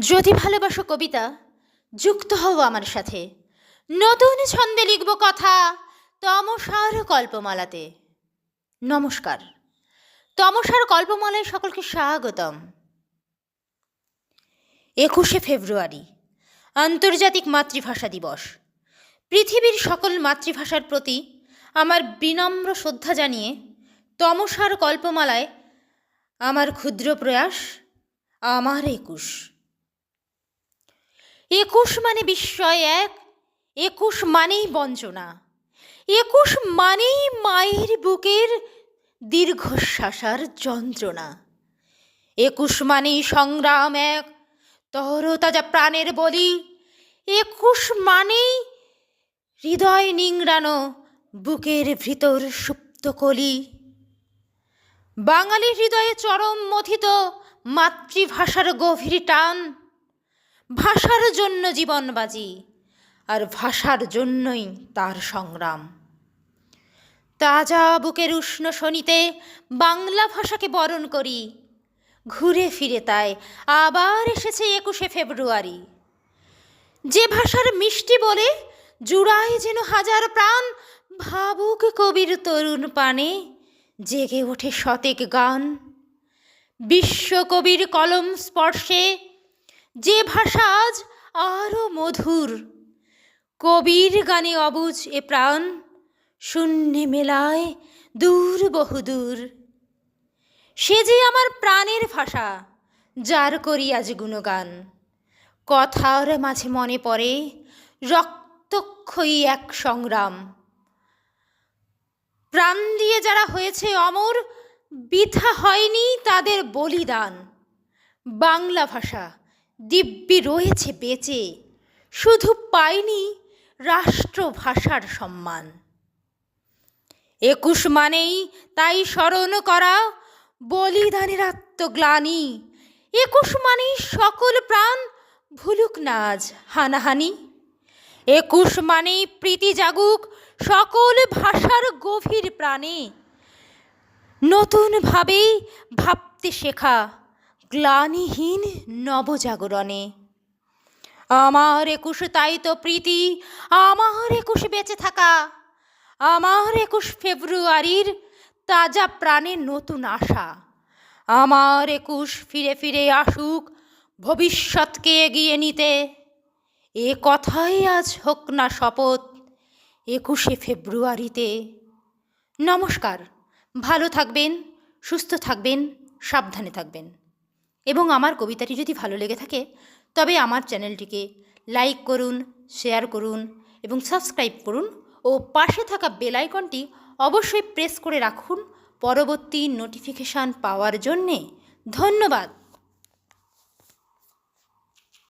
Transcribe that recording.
যদি ভালোবাসো কবিতা, যুক্ত হও আমার সাথে। নতুন ছন্দে লিখব কথা, তমসার কল্পমালাতে। নমস্কার। তমসার কল্পমালায় সকলকে স্বাগতম। একুশে ফেব্রুয়ারি, আন্তর্জাতিক মাতৃভাষা দিবস। পৃথিবীর সকল মাতৃভাষার প্রতি আমার বিনম্র শ্রদ্ধা জানিয়ে তমসার কল্পমালায় আমার ক্ষুদ্র প্রয়াস, আমার একুশ। একুশ মানে বিস্ময় এক, একুশ মানেই বঞ্চনা, একুশ মানেই মায়ের বুকের দীর্ঘশ্বাসার যন্ত্রণা, একুশ মানেই সংগ্রাম এক, তরতাজা প্রাণের বলি, একুশ মানেই হৃদয় নিংড়ানো বুকের ভিতর সুপ্ত কলি। বাঙালি হৃদয়ে চরম মথিত মাতৃভাষার গভীর টান ভাষার জন্য জীবন বাজি, আর ভাষার জন্যই তার সংগ্রাম। তাজা বুকের উষ্ণ শনিতে বাংলা ভাষাকে বরণ করি, ঘুরে ফিরে তাই আবার এসেছে একুশে ফেব্রুয়ারি। যে ভাষার মিষ্টি বলে জুড়ায় যেন হাজার প্রাণ, ভাবুক কবির তরুণ পানে জেগে ওঠে শতেক গান। বিশ্বকবির কলম স্পর্শে যে ভাষা আজ আরও মধুর। কবির গানে অবুজ এ প্রাণ, শূন্যে মেলায় দূর বহুদূর। সে যে আমার প্রাণের ভাষা, যার করি আজ গুণগান। কথার মাঝে মনে পড়ে রক্তক্ষয়ী এক সংগ্রাম। প্রাণ দিয়ে যারা হয়েছে অমর, বৃথা হয়নি তাদের বলিদান। বাংলা ভাষা দিব্যি রয়েছে বেঁচে। শুধু পায়নি রাষ্ট্রভাষার সম্মান। একুশ মানেই তাই স্মরণ করা বলিদানের আত্মগ্লানি। একুশ মানেই সকল প্রাণ ভুলুক না আজ হানাহানি। একুশ মানেই প্রীতি জাগুক সকল ভাষার গভীর প্রাণে। নতুনভাবে ভাবতে শেখা গ্লানিহীন নবজাগরণে। আমার একুশ, তাই তো প্রীতি। আমার একুশ বেঁচে থাকা। আমার একুশ ফেব্রুয়ারির তাজা প্রাণে নতুন আশা। আমার একুশ ফিরে ফিরে আসুক ভবিষ্যৎকে এগিয়ে নিতে। এ কথাই আজ হোক না শপথ একুশে ফেব্রুয়ারিতে। নমস্কার। ভালো থাকবেন, সুস্থ থাকবেন, সাবধানে থাকবেন। এবং আমার কবিতাটি যদি ভালো লেগে থাকে, তবে আমার চ্যানেলটিকে লাইক করুন, শেয়ার করুন এবং সাবস্ক্রাইব করুন ও পাশে থাকা বেল আইকনটি অবশ্যই প্রেস করে রাখুন। পরবর্তী নোটিফিকেশান পাওয়ার জন্যে ধন্যবাদ।